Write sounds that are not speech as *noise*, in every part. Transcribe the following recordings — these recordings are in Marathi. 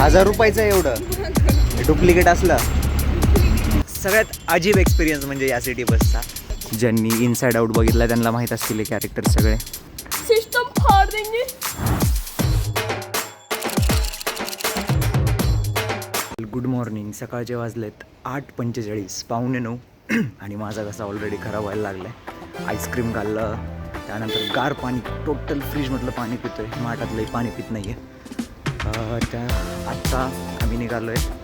हजार रुपयाचं आहे एवढं. डुप्लिकेट असलं. सगळ्यात अजीब एक्सपिरियन्स म्हणजे या सिटी बसचा ज्यांनी इनसाइड आउट बघितला त्यांना माहीत असतील कॅरेक्टर सगळे. सिस्टम फाड़ देंगे गुड मॉर्निंग सकाळचे वाजलेत आठ पंचेचाळीस पावणे नऊ. *clears throat* आणि माझा कसा ऑलरेडी खराब व्हायला लागला आहे आईस्क्रीम खाल्लं. त्यानंतर गार पाणी टोटल फ्रीजमधलं पाणी पितो आहे माठातलंही पाणी पित नाही आहे त्या आत्ता आम्ही निघालो आहे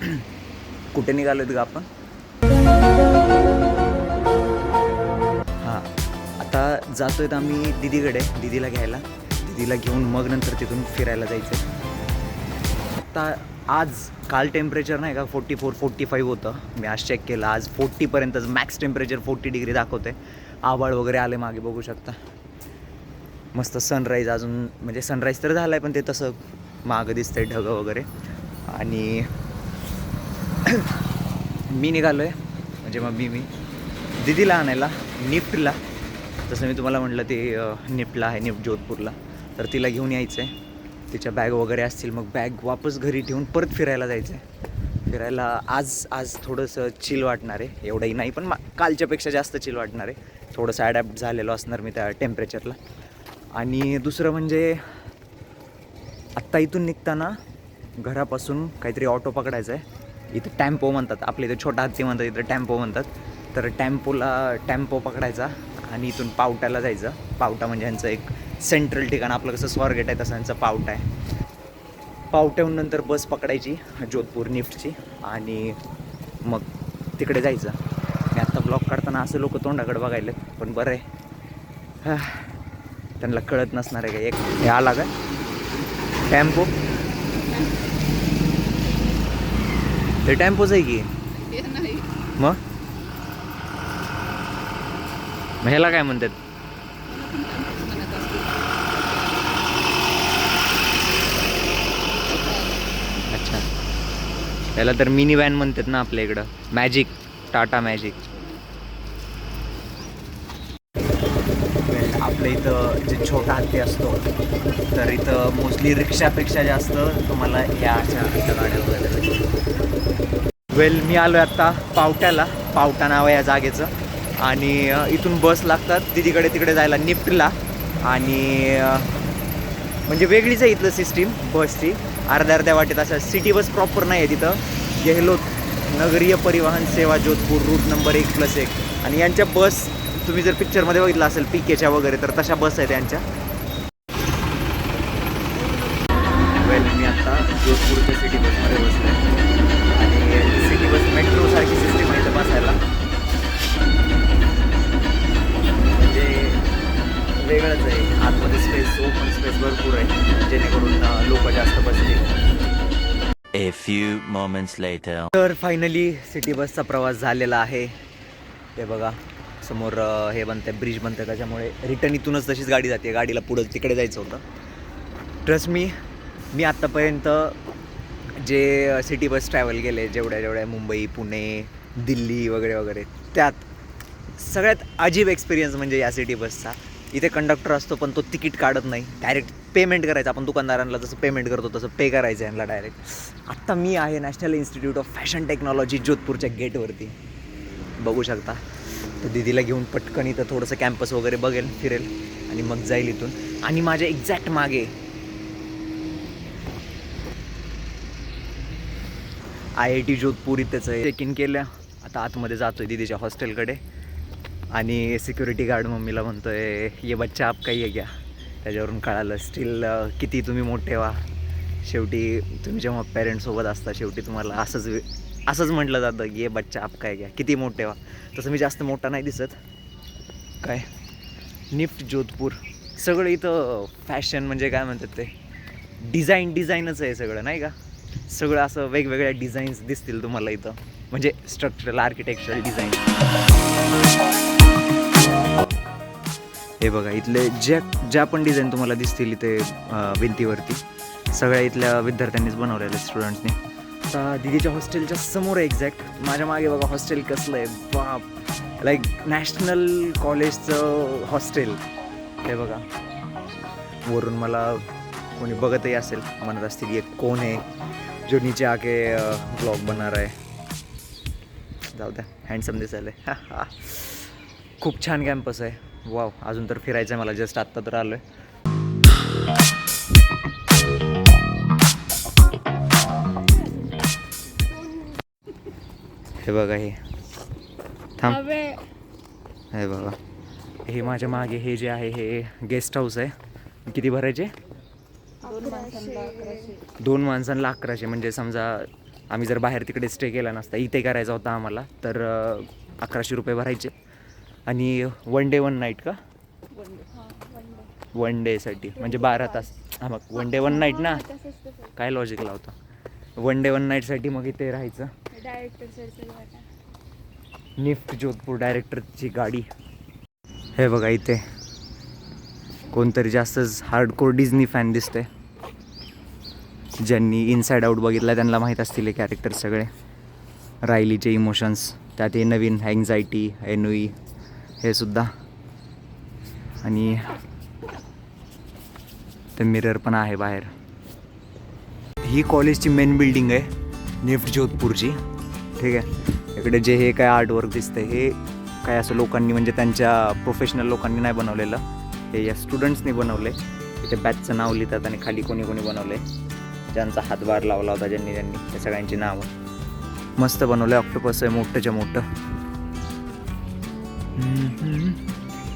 *clears throat* कुठे निघालो आहेत का आपण? हां आता जातो तर आम्ही दिदीकडे दिदीला घ्यायला. दिदीला घेऊन मग नंतर तिथून फिरायला जायचं आत्ता आज काल टेम्परेचर नाही का फोर्टी फोर फोर्टी फाईव्ह होतं. मी आज चेक केलं आज फोर्टीपर्यंतच मॅक्स टेम्परेचर फोर्टी डिग्री दाखवते आबाळ वगैरे आले मागे बघू शकता. मस्त सनराईज अजून म्हणजे सनराईज तर झाला आहे पण ते तसं मागं दिसतंय ढगं वगैरे. आणि मी निघालो आहे म्हणजे मग मी. मी दिदीला आणायला निफ्टला. जसं मी तुम्हाला म्हटलं ते निफ्टला आहे निफ्ट जोधपूरला. तर तिला घेऊन यायचं आहे तिच्या बॅग वगैरे असतील मग बॅग वापस घरी ठेवून परत फिरायला जायचं आहे फिरायला आज आज थोडंसं चिल वाटणार आहे. एवढंही नाही पण मा कालच्यापेक्षा जास्त चिल वाटणार आहे. थोडंसं ॲडॅप्ट झालेलो असणार मी त्या टेम्परेचरला आणि दुसरं म्हणजे आत्ता इथून निघताना घरापासून काहीतरी ऑटो पकडायचा आहे इथं टॅम्पो म्हणतात. आपले इथं छोटा हत्ती म्हणतात इथं टॅम्पो म्हणतात. तर टॅम्पोला टॅम्पो पकडायचा आणि इथून पावट्याला जायचं. पावटा म्हणजे यांचं एक सेंट्रल ठिकाण. आपलं कसं स्वारगेट आहे तसं यांचं पावटा आहे. पावट्याहून नंतर बस पकडायची जोधपूर निफ्टची. आणि मग तिकडे जायचं. मी आत्ता ब्लॉग काढताना असं लोक तोंडाकडे बघायला पण बरं आहे. त्यांना कळत नसणार आहे का? एक हे आला का? टॅम्पो? ते टॅम्पोच आहे की? मग? मग ह्याला काय म्हणतात? अच्छा. याला तर मिनी व्हॅन म्हणतात ना आपल्या इकडं. मॅजिक. टाटा मॅजिक आपल्या इथं जे छोटा हत्ती असतो तर इथं मोस्टली रिक्षापेक्षा जास्त तुम्हाला या अशा अशा गाड्या वगैरे भेटतील. वेल मी आलो आहे आता पावट्याला. पावटा नाव आहे या जागेचं. आणि इथून बस लागतात. दिदीकडे तिकडे जायला निफ्टला आणि म्हणजे वेगळीच आहे इथलं सिस्टीम बसची अर्ध्या अर्ध्या वाटेत असं सिटी बस प्रॉपर नाही आहे तिथं. गेहलोत नगरीय परिवहन सेवा जोधपूर रूट नंबर एक प्लस एक. आणि यांच्या बस तुम्ही जर पिक्चरमध्ये बघितलं असेल पी केच्या वगैरे तर तशा बस आहेत त्यांच्या वेल मी आता जोधपूरच्या सिटी बसमध्ये बसलो आणि सिटी बस मेट्रो सारखी सिस्टीम आहे इथं बसायला. म्हणजे वेगळंच आहे. आतमध्ये स्पेस ओपन स्पेस भरपूर आहे. जेणेकरून लोक जास्त बसतील. A few moments later. तर फायनली सिटी बसचा प्रवास झालेला आहे. ते बघा. समोर हे बनतं ब्रिज बनतं त्याच्यामुळे रिटर्न इथूनच तशीच गाडी जाते. गाडीला पुढं तिकडे जायचं होतं. ट्रस्ट मी मी आत्तापर्यंत जे सिटी बस ट्रॅव्हल केले जेवढ्या जेवढ्या मुंबई पुणे दिल्ली वगैरे वगैरे त्यात सगळ्यात अजीब एक्सपिरियन्स म्हणजे या सिटी बसचा इथे कंडक्टर असतो पण तो तिकीट काढत नाही. डायरेक्ट पेमेंट करायचं. आपण दुकानदारांना जसं पेमेंट करतो तसं पे करायचं यांना डायरेक्ट आत्ता मी आहे national institute of fashion technology जोधपूरच्या गेटवरती बघू शकता. तर दिदीला घेऊन पटकन इथं थोडंसं कॅम्पस वगैरे बघेल फिरेल आणि मग जाईल इथून. आणि माझ्या एक्झॅक्ट मागे. आय आय टी जोधपूर इथंच आहे. चेक इन केलं आता आतमध्ये जातोय दिदीच्या हॉस्टेलकडे. आणि सिक्युरिटी गार्ड मम्मीला म्हणतोय ये बच्चा आप काही आहे घ्या त्याच्यावरून कळालं स्टील किती तुम्ही मोठे व्हा. शेवटी तुम्ही जेव्हा पेरेंट्ससोबत असता शेवटी तुम्हाला असंच असंच म्हटलं जातं की ये बच्चा आप काय घ्या? किती मोठे व्हा. तसं मी जास्त मोठा नाही दिसत. काय? निफ्ट जोधपूर. सगळं इथं फॅशन म्हणजे काय म्हणतात ते? डिझाईन डिझाईनच आहे सगळं नाही का? सगळं असं वेगवेगळ्या डिझाईन्स दिसतील तुम्हाला इथं. म्हणजे स्ट्रक्चरल आर्किटेक्चरल डिझाईन हे बघा इथले ज्या ज्या पण डिझाईन तुम्हाला दिसतील इथे भिंतीवरती सगळ्या इथल्या विद्यार्थ्यांनीच बनवलेल्या स्टुडंट्सनी आता दिदीच्या हॉस्टेलच्या समोर आहे एक्झॅक्ट माझ्या मागे बघा हॉस्टेल कसलं आहे. बाप. लाईक नॅशनल कॉलेजचं हॉस्टेल. हे बघा. वरून मला कोणी बघतही असेल म्हणत असतील एक कोण आहे? जो नीचे आके ब्लॉग बनणार आहे. जाऊ द्या. हँडसम दिसायला *laughs* खूप छान कॅम्पस आहे. वाव अजून तर फिरायचं आहे मला. जस्ट आत्ता तर आलो आहे हे बघा हे. थांब. हे बघा. हे माझ्या मागे हे जे आहे हे गेस्ट हाऊस आहे. किती भरायचे? दोन माणसांना अकराशे. म्हणजे समजा आम्ही जर बाहेर तिकडे स्टे केला नसता इथे करायचा होता आम्हाला तर अकराशे रुपये भरायचे. आणि वन डे वन नाईट का? वन डेसाठी म्हणजे बारा तास. हा मग वन डे वन नाईट ना? काय लॉजिक लावतं? वन डे वन नाईटसाठी मग इथे राहायचं. डायरेक्टर सर निफ्ट जोधपूर डायरेक्टरची गाडी. हे बघा इथे. कोणतरी जास्तच हार्डकोर डिझनी फॅन दिसते ज्यांनी इनसाइड आउट बघितला त्यांना माहीत असतील हे कॅरेक्टर सगळे. रायलीचे इमोशन्स त्यात हे नवीन अँझायटी एनुई हे सुद्धा. आणि ते मिरर पण आहे बाहेर. ही कॉलेजची मेन बिल्डिंग आहे निफ्ट जोधपूरची ठीक आहे? इकडे जे हे काय आर्टवर्क दिसतंय हे काय असं लोकांनी म्हणजे त्यांच्या प्रोफेशनल लोकांनी नाही बनवलेलं. हे या स्टुडंट्सनी बनवले इथे बॅचचं नाव लिहितात आणि खाली कोणी कोणी बनवले ज्यांचा हातभार लावला होता ज्यांनी ज्यांनी त्या सगळ्यांची नावं. मस्त बनवलं आहे ऑक्टोपस आहे मोठंच्या मोठं.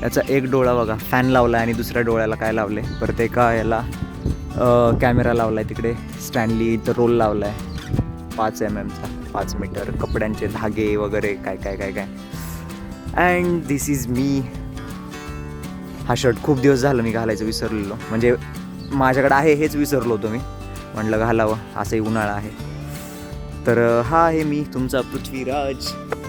याचा एक डोळा बघा फॅन लावला आणि दुसऱ्या डोळ्याला काय लावले परत एका याला कॅमेरा लावला आहे तिकडे इथं रोल लावला आहे पाच एम एमचा पाच मीटर कपड्यांचे धागे वगैरे काय काय काय काय. अँड दिस इज मी हा शर्ट खूप दिवस झालं मी घालायचं विसरलेलो. म्हणजे माझ्याकडे आहे हेच विसरलो होतो मी. म्हटलं घालावं असंही उन्हाळा आहे. तर हा आहे मी तुमचा पृथ्वीराज.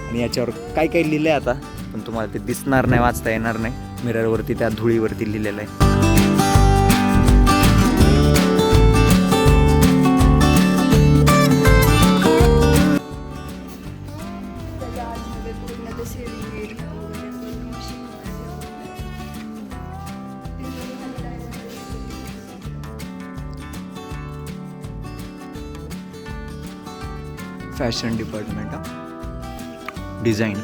आणि याच्यावर काय काय लिहिलं आहे आता? पण तुम्हाला ते दिसणार नाही वाचता येणार नाही. मिररवरती त्या धुळीवरती लिहिलेलं आहे. फॅशन डिपार्टमेंट हा? डिझाईन.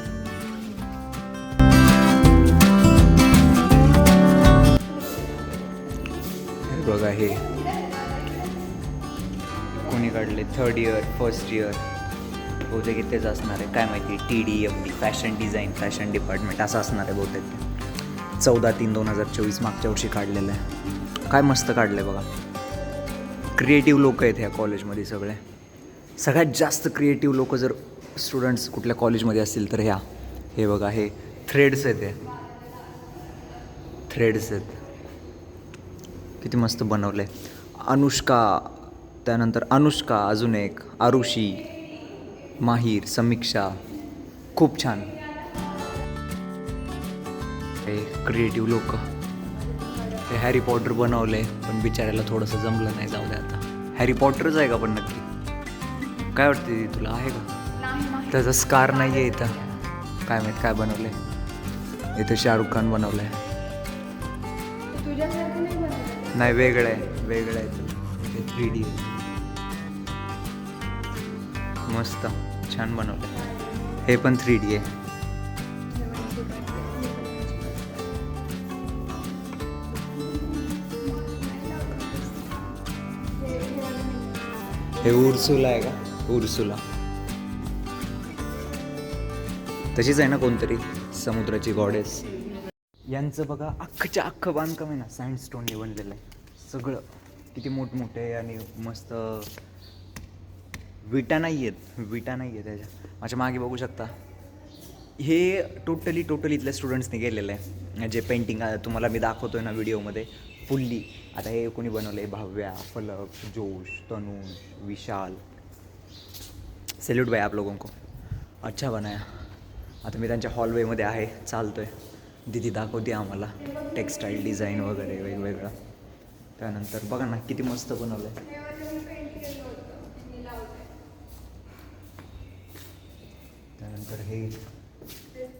बघा हे. कोणी काढले? थर्ड इयर फर्स्ट इयर बहुतेक इथेच असणार आहे. काय माहिती? T D F D fashion design fashion department असं असणार आहे बहुतेक. चौदा तीन दोन हजार चोवीस मागच्या वर्षी काढलेलं आहे. काय मस्त काढलं आहे बघा. क्रिएटिव्ह लोक आहेत ह्या कॉलेजमध्ये सगळे. सगळ्यात जास्त क्रिएटिव्ह लोक जर स्टुडंट्स कुठल्या कॉलेजमध्ये असतील तर ह्या. हे बघा हे थ्रेड्स आहेत हे. थ्रेड्स आहेत. किती मस्त बनवलं आहे अनुष्का त्यानंतर अनुष्का अजून एक. आरुषी माहीर समीक्षा. खूप छान. हे क्रिएटिव्ह लोक. हे हॅरी पॉटर बनवले पण बिचाऱ्याला थोडंसं जमलं नाही जाऊ दे आता. हॅरी पॉटरच आहे का पण नक्की? काय वाटते तुला? आहे का? त्याचा स्कार नाही आहे इथं. काय माहीत काय बनवलं आहे इथं शाहरुख खान बनवलं आहे नाही वेगळं आहे. वेगळं आहे थ्री डी मस्त. छान बनवलं हे पण थ्री डी आहे. हे उर्सुला आहे का? उर्सुला. तशीच आहे ना कोणतरी? समुद्राची गॉडेस यांचं बघा अख्खच्या अख्खं बांधकाम आहे ना सँडस्टोनने बनलेलं आहे. सगळं. किती मोठमोठे आणि मस्त. विटा नाही आहेत. विटा नाही आहेत त्याच्या. माझ्या मागे बघू शकता. हे टोटली टोटली इथल्या स्टुडंट्सने केलेलं आहे. जे पेंटिंग तुम्हाला मी दाखवतो आहे ना व्हिडिओमध्ये फुल्ली आता हे कोणी बनवलं आहे भाव्या फलक जोश तनुष विशाल. सेल्यूट भाई आप लोगों को। अच्छा बनाया। आता मी त्यांच्या हॉलवेमध्ये आहे चालतोय. दिदी दाखवते आम्हाला. टेक्स्टाईल डिझाईन वगैरे वेगवेगळं. त्यानंतर बघा ना किती मस्त बनवलं आहे त्यानंतर हे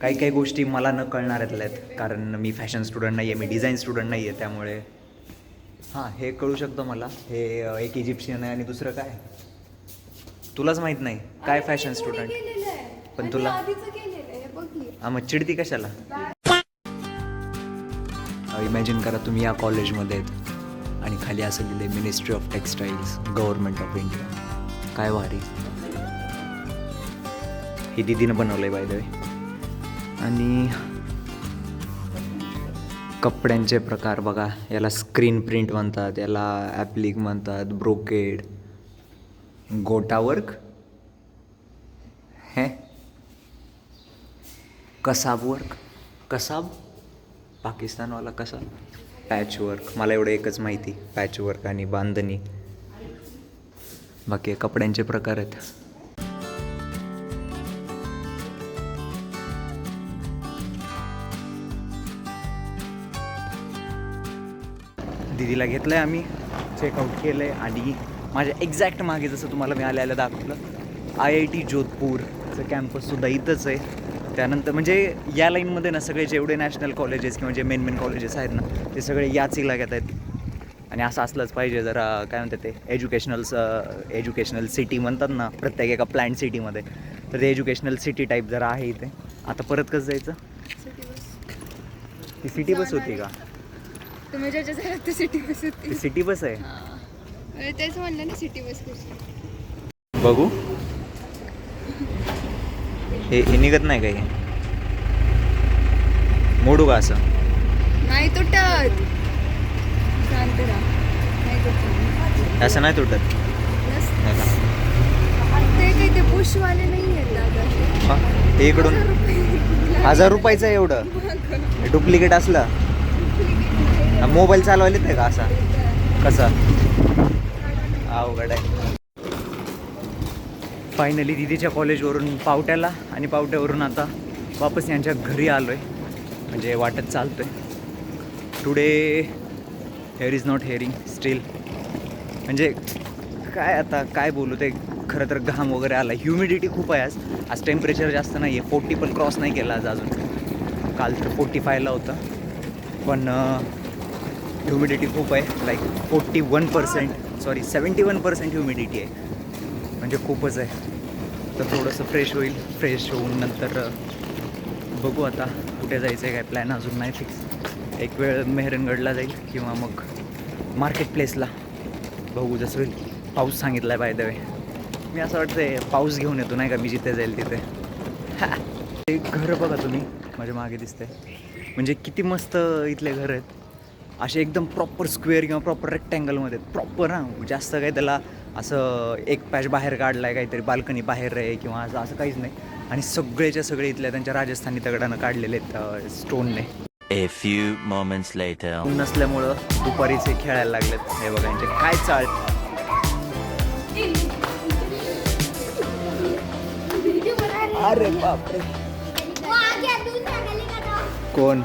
काही काही गोष्टी मला न कळणाऱ्यातल्या आहेत कारण मी फॅशन स्टुडंट नाही आहे मी डिझाईन स्टुडंट नाही आहे त्यामुळे. हां हे कळू शकतं मला. हे एक इजिप्शियन आहे आणि दुसरं काय? तुलाच माहीत नाही. काय फॅशन स्टुडंट पण तुला-. हा मग चिडती कशाला? इमॅजिन करा तुम्ही या कॉलेजमध्ये आहेत आणि खाली असं लिहिलं ministry of textiles government of India काय भारी. ही दिदीनं बनवलं आहे बाय द वे आणि कपड्यांचे प्रकार बघा. याला स्क्रीन प्रिंट म्हणतात याला ॲप्लिक म्हणतात ब्रोकेड गोटा वर्क हे? कसाब वर्क कसाब? पाकिस्तानवाला कसा पॅच वर्क मला एवढं एकच माहिती. पॅच वर्क आणि बांधणी. बाकी कपड्यांचे प्रकार आहेत. दिदीला घेतलं आहे आम्ही. चेकआउट केलं आहे आणि माझ्या एक्झॅक्ट मागे जसं तुम्हाला मी आल्या आल्या दाखवलं आय आय टी जोधपूरचं कॅम्पससुद्धा इथंच आहे. त्यानंतर म्हणजे या लाईनमध्ये ना सगळे जेवढे नॅशनल कॉलेजेस किंवा जे मेन मेन कॉलेजेस आहेत ना ते सगळे याच इलाक्यात आहेत. आणि असं असलंच पाहिजे जरा काय म्हणतात ते एज्युकेशनल एज्युकेशनल सिटी म्हणतात ना प्रत्येक एका प्लॅन्ट सिटीमध्ये तर ते एज्युकेशनल सिटी टाईप जरा आहे इथे. आता परत कसं जायचं. ती सिटी बस होती का? सिटी बस ती होती. सिटी बस आहे? तेच म्हणलं ना सिटी बस बघू. हे हे निघत नाही का हे? मोडू का असं? नाही तुटत. शांत राहा. नाही तुटत. असं नाही तुटत? नसतं. नाही का? ते काही ते पुशवाले नाही आहेत दादा. हा, इकडून हजार रुपयाचं आहे एवढं. डुप्लिकेट असलं. मोबाईल चालवायला येते का असा? कसा? अवघड आहे. फायनली दिदीच्या कॉलेजवरून पावट्याला आणि पावट्यावरून आता वापस यांच्या घरी आलो आहे म्हणजे वाटत चालतो आहे today hair is not hearing still म्हणजे काय आता काय बोलू ते खरं तर घाम वगैरे आला ह्युमिडिटी खूप आहे आज. आज टेम्परेचर जास्त नाही आहे फोर्टी पण क्रॉस नाही केला आज अजून. काल तर फोर्टी फायला होतं. पण ह्युमिडिटी खूप आहे. Like forty one percent sorry seventy one percent humidity आहे. म्हणजे खूपच आहे. तर थोडंसं फ्रेश होईल. फ्रेश होऊन नंतर बघू आता कुठे जायचं आहे काय प्लॅन अजून नाही फिक्स एक वेळ मेहरनगडला जाईल किंवा मग मार्केट प्लेसला बघू जसं होईल. पाऊस सांगितला आहे बाय द वे मी असं वाटतं पाऊस घेऊन येतो नाही का? मी जिथे जाईल तिथे. *laughs* हा. ते घर बघा तुम्ही. माझ्या मागे दिसतंय. म्हणजे किती मस्त इथले घर आहेत. असे एकदम प्रॉपर स्क्वेअर किंवा प्रॉपर रेक्टँगलमध्ये प्रॉपर हां जास्त काही त्याला असं एक पॅच बाहेर काढला आहे काहीतरी बाल्कनी बाहेर आहे किंवा असं असं काहीच नाही. आणि सगळेच्या सगळे इथल्या त्यांच्या राजस्थानी दगडानं काढलेले आहेत स्टोनने A few moments later. ऊन नसल्यामुळं दुपारीच हे खेळायला लागलेत. हे बघा यांचे काय चाल. अरे बापरे. कोण?